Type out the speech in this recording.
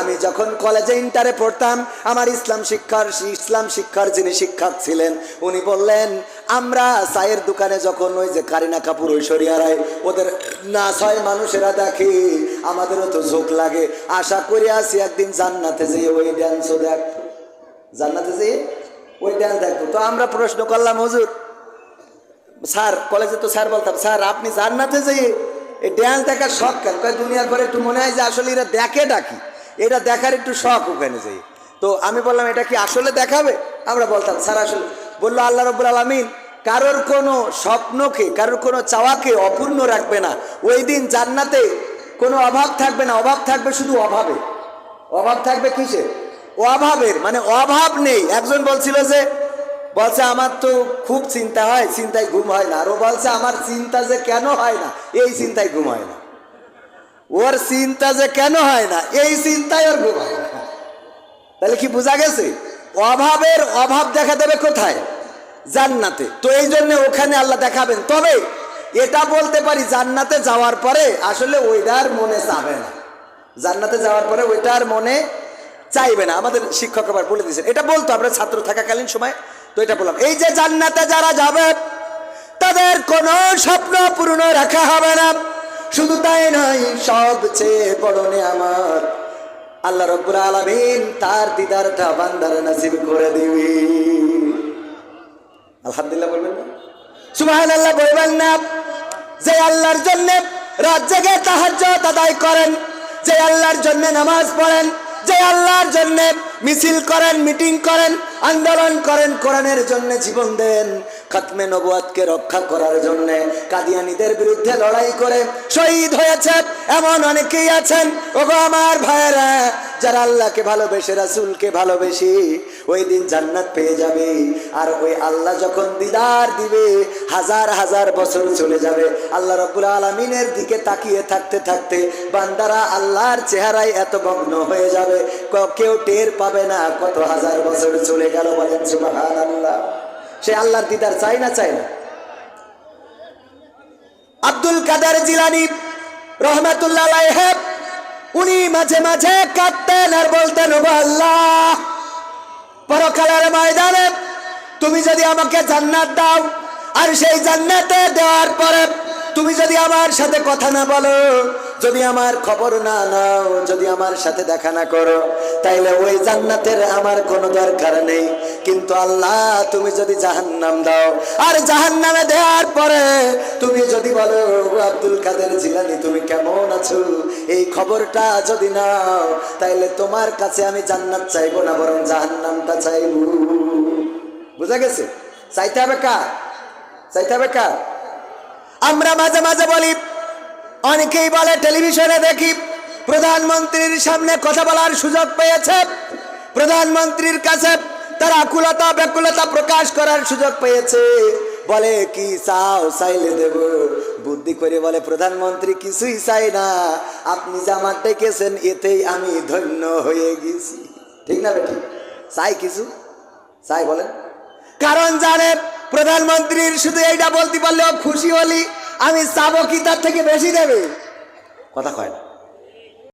আমি যখন কলেজে ইন্টারে পড়তাম, আমার ইসলাম শিক্ষার ইসলাম শিক্ষার যিনি শিক্ষক ছিলেন, উনি বললেন, আমরা চায়ের দোকানে যখন ওই যে কারিনা কাপুর, ঐশ্বরিয়া রায়, ওদের নাচ হয় মানুষেরা দেখে, আমাদেরও তো ঝোঁক লাগে। আশা করে আসি একদিন জান্নাতে যেয়ে ওই ড্যান্সও দেখ জান্নাতে যেয়ে ওই ড্যান্স দেখব। তো আমরা প্রশ্ন করলাম, হুজুর, স্যার কলেজে তো স্যার বলতাম, স্যার, আপনি জান্নাতে যেয়ে এই ড্যান্স দেখার শখ কেন? দুনিয়ার পরে একটু মনে হয় যে আসলে এরা দেখে ডাকি। এটা দেখার একটু শখ ওখানে যাই তো আমি বললাম, এটা কি আসলে দেখাবে? আমরা বলতাম, স্যার, আসলে। বলল, আল্লাহ রব্বুল আলমিন কারোর কোনো স্বপ্নকে, কারোর কোনো চাওয়াকে অপূর্ণ রাখবে না। ওই দিন জান্নাতে কোনো অভাব থাকবে না। অভাব থাকবে শুধু অভাবে। অভাব থাকবে কিসে অভাবের মানে অভাব নেই। একজন বলছিল যে, বলছে, আমার তো খুব চিন্তা হয়, চিন্তায় ঘুম হয় না। আর ও বলছে, আমার চিন্তা যে কেন হয় না? এই চিন্তায় ঘুম হয় না। ওর চিন্তা যে কেন হয় না, এই চিন্তায় ওর ঘুম হয় না। তাহলে কি বোঝা গেছে? অভাবের অভাব দেখা দেবে কোথায়? জান্নাতে। তো এই জন্য ওখানে আল্লাহ দেখাবেন। তবে এটা বলতে পারি, জান্নাতে যাওয়ার পরে আসলে ওইটার মনে চাবে না। জান্নাতে যাওয়ার পরে ওইটার মনে চাইবে না। আমাদের শিক্ষক আবার বলে দিয়েছেন, এটা বলতো, আমরা ছাত্র থাকাকালীন সময়, তো এটা বললাম। এই যে জান্নাতে যারা যাবে, তাদের কোনো স্বপ্ন পূর্ণ রাখা হবে না। শুধু তাই নয়, সবচেয়ে বড় আমার আল্লাহ রব্বুল আলামিন তার দিদারটা বান্দার নসিব করে দিবি। আলহামদুলিল্লাহ বলবেন না? সুবহানাল্লাহ বলবেন না। যে আল্লাহর জন্য রাত জেগে তাহাজ্জুদ আদায় করেন, যে আল্লাহর জন্য নামাজ পড়েন, যে আল্লাহর জন্য মিছিল করেন, মিটিং করেন আন্দোলন করেন কোরআনের জন্য জীবন দেন, খাতমে নবুয়াতকে রক্ষা করার জন্য কাদিয়ানীদের বিরুদ্ধে লড়াই করে শহীদ হয়েছে এমন অনেকেই আছেন। ওগো আমার ভাইয়েরা, যারা আল্লাহকে ভালোবেসে, রাসূলকে ভালোবেসে ওই দিন জান্নাত পেয়ে যাবে। আর ওই আল্লাহ যখন দিদার দিবে, হাজার হাজার বছর চলে যাবে। আল্লাহ রব্বুল আলমিনের দিকে তাকিয়ে থাকতে থাকতে বান্দারা আল্লাহর চেহারায় এত ভগ্ন হয়ে যাবে। কেউ টের পাবে না কত হাজার বছর চলে গেল বলেন সুবহান আল্লাহ সে আল্লাহর দিদার চাই না চাই না। আব্দুল কাদের জিলানি রহমাতুল্লাহ উনি মাঝে মাঝে কাঁদতেন আর বলতেন, "ওগো আল্লাহ, পরকালের ময়দানে তুমি যদি আমাকে জান্নাত দাও, আর সেই জান্নাতে দেওয়ার পরে তুমি যদি আমার সাথে কথা না বলো, যদি আমার খবর না নাও, যদি আমার সাথে দেখা না করো, তাইলে ওই জান্নাতের আমার কোনো দরকার নেই। কিন্তু আল্লাহ, তুমি যদি জাহান্নাম দাও, আর জাহান্নামে দেওয়ার পরে তুমি যদি বলো আব্দুল কাদের জিলানি, তুমি কেমন আছো? এই খবরটা যদি নাও, তাইলে তোমার কাছে আমি জান্নাত চাইব না, বরং জাহান্নামটা চাইব। বুঝা গেছে? চাইতে হবে কার? চাইতে হবে কার? আমরা মাঝে মাঝে বলি, অনেকেই বলে টেলিভিশনে দেখি প্রধানমন্ত্রীর সামনে কথা বলার সুযোগ পেয়েছে। প্রধানমন্ত্রীর কাছে তার আকুলতা, ব্যাকুলতা প্রকাশ করার সুযোগ পেয়েছে। বলে, কি চাও, চাইলে দেব। বুদ্ধি করে বলে, প্রধানমন্ত্রী, কিছুই চাই না। আপনি যে আমার ডেকেছেন, এতেই আমি ধন্য হয়ে গেছি। ঠিক না বেটি? চাই কিছু? চাই বলেন। কারণ জানে প্রধানমন্ত্রীর শুধু এইটা বলতে পারলেও খুশি হলি, আমি চাবো কি তার থেকে বেশি দেবে? কথা কয় না।